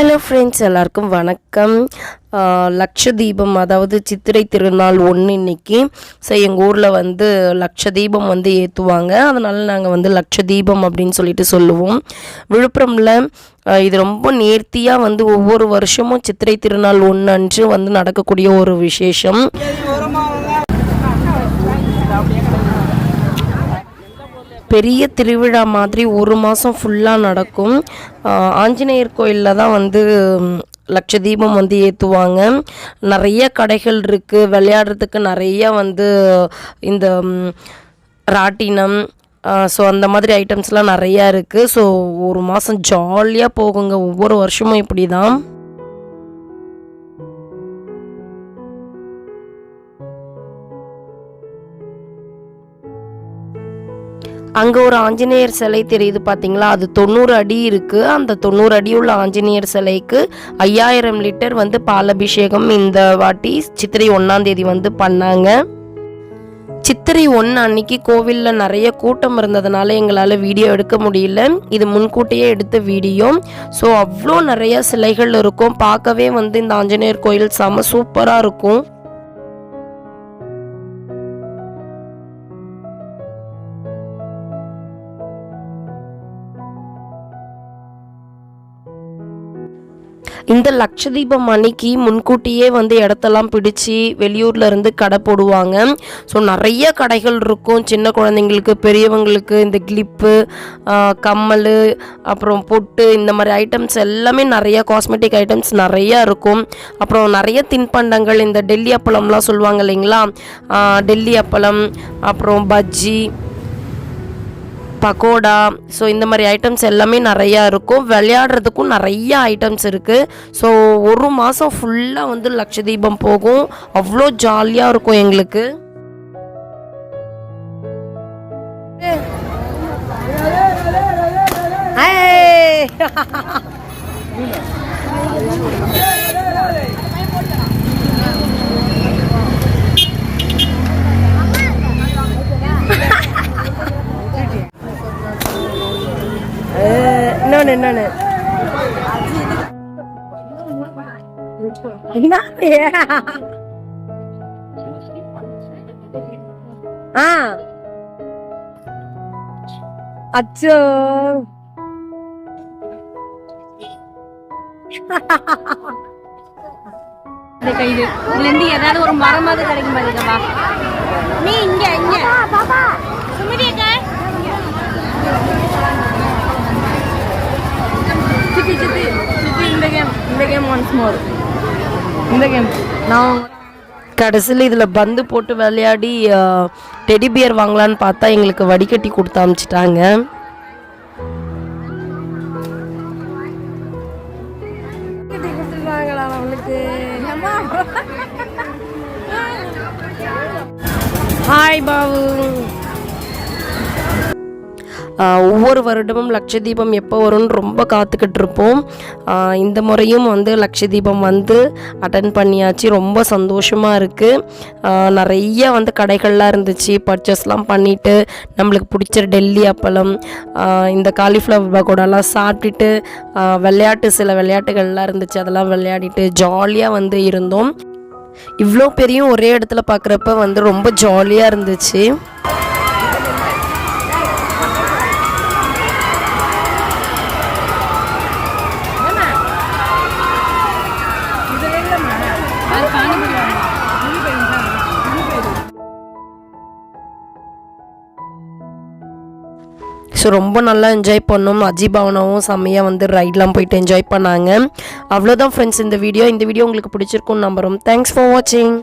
Hello friends எல்லாருக்கும் வணக்கம். ஆஹ் லக்ஷதீபம் அதாவது சித்திரை திருநாள் ஒன்று இன்னைக்கு. ஸோ எங்கள் ஊரில் வந்து லக்ஷதீபம் வந்து ஏற்றுவாங்க அதனால் நாங்கள் வந்து லக்ஷதீபம் அப்படின்னு சொல்லிட்டு சொல்லுவோம். விழுப்புரமில் இது ரொம்ப நேர்த்தியாக வந்து ஒவ்வொரு வருஷமும் சித்திரை திருநாள் ஒன்று அன்று வந்து நடக்கக்கூடிய ஒரு விசேஷம். பெரிய திருவிழா மாதிரி ஒரு மாதம் ஃபுல்லாக நடக்கும். ஆஞ்சநேயர் கோயிலில் தான் வந்து லட்ச லட்சதீபம் வந்து ஏற்றுவாங்க நிறைய கடைகள் இருக்குது விளையாடுறதுக்கு நிறைய வந்து இந்த ராட்டினம் ஸோ அந்த மாதிரி ஐட்டம்ஸ்லாம் நிறையா இருக்குது ஸோ ஒரு மாதம் ஜாலியாக போகுங்க. ஒவ்வொரு வருஷமும் இப்படி தான் அங்கே ஒரு ஆஞ்சநேயர் சிலை தெரியுது பார்த்தீங்களா அது தொண்ணூறு அடி இருக்குது அந்த தொண்ணூறு அடி உள்ள ஆஞ்சநேயர் சிலைக்கு ஐயாயிரம் லிட்டர் வந்து பாலபிஷேகம் இந்த வாட்டி சித்திரை ஒன்றாம் தேதி வந்து பண்ணாங்க. சித்திரை ஒன்று அன்னைக்கு கோவிலில் நிறைய கூட்டம் இருந்ததுனால எங்களால் வீடியோ எடுக்க முடியல. இது முன்கூட்டியே எடுத்த வீடியோ. ஸோ அவ்வளோ நிறைய சிலைகள் இருக்கும். பார்க்கவே வந்து இந்த ஆஞ்சநேயர் கோயில் செம சூப்பராக இருக்கும். இந்த லட்சதீபம் அன்னைக்கு முன்கூட்டியே வந்து இடத்தெல்லாம் பிடிச்சி வெளியூர்ல இருந்து கடை போடுவாங்க. ஸோ நிறைய கடைகள் இருக்கும். சின்ன குழந்தைங்களுக்கு பெரியவங்களுக்கு இந்த கிளிப்பு கம்மல் அப்புறம் பொட்டு இந்த மாதிரி ஐட்டம்ஸ் எல்லாமே நிறைய காஸ்மெட்டிக் ஐட்டம்ஸ் நிறைய இருக்கும். அப்புறம் நிறைய தின்பண்டங்கள் இந்த டெல்லி அப்பளம்லாம் சொல்லுவாங்க இல்லைங்களா? டெல்லி அப்பளம் அப்புறம் பஜ்ஜி பக்கோடா ஸோ இந்த மாதிரி ஐட்டம்ஸ் எல்லாமே நிறையா இருக்கும். விளையாடுறதுக்கும் நிறைய ஐட்டம்ஸ் இருக்குது ஸோ ஒரு மாதம் ஃபுல்லாக வந்து லட்சதீபம் போகும். அவ்வளோ ஜாலியாக இருக்கும் எங்களுக்கு. இன்னொன்னு இன்னொன்று ஆ. அச்சோ. இந்த ஏதாவது ஒரு மரமாவது கிடைக்கும் பாருங்கப்பா நீ இங்க இங்க. இந்த கேம் நான் கடைசியில் இதில் பந்து போட்டு விளையாடி டெடி பியர் வாங்கலான்னு பார்த்தா எங்களுக்கு வடிகட்டி கொடுத்து அமிச்சிட்டாங்க. ஹாய் பாபு. ஒவ்வொரு வருடமும் லட்சதீபம் எப்போ வரும்னு ரொம்ப காத்துக்கிட்டு இருப்போம் இந்த முறையும் வந்து லட்சதீபம் வந்து அட்டன் பண்ணியாச்சு. ரொம்ப சந்தோஷமாக இருக்குது நிறைய வந்து கடைகள்லாம் இருந்துச்சு. பர்ச்சேஸ்லாம் பண்ணிவிட்டு நம்மளுக்கு பிடிச்ச டெல்லி அப்பளம் இந்த காலிஃப்ளவர் பகோடாலாம் சாப்பிட்டுட்டு விளையாட்டு சில விளையாட்டுகள்லாம் இருந்துச்சு. அதெல்லாம் விளையாடிட்டு ஜாலியாக வந்து இருந்தோம். இவ்வளோ பெரிய ஒரே இடத்துல பார்க்குறப்ப வந்து ரொம்ப ஜாலியாக இருந்துச்சு. ஸோ ரொம்ப நல்லா என்ஜாய் பண்ணோம். அஜிபாவனாவும் செம்மையாக வந்து ரைட்லாம் போயிட்டு என்ஜாய் பண்ணாங்க. அவ்வளோதான் ஃப்ரெண்ட்ஸ் இந்த வீடியோ இந்த வீடியோ உங்களுக்கு பிடிச்சிருக்கும்னு நம்புகிறோம் தேங்க்ஸ் ஃபார் வாட்சிங்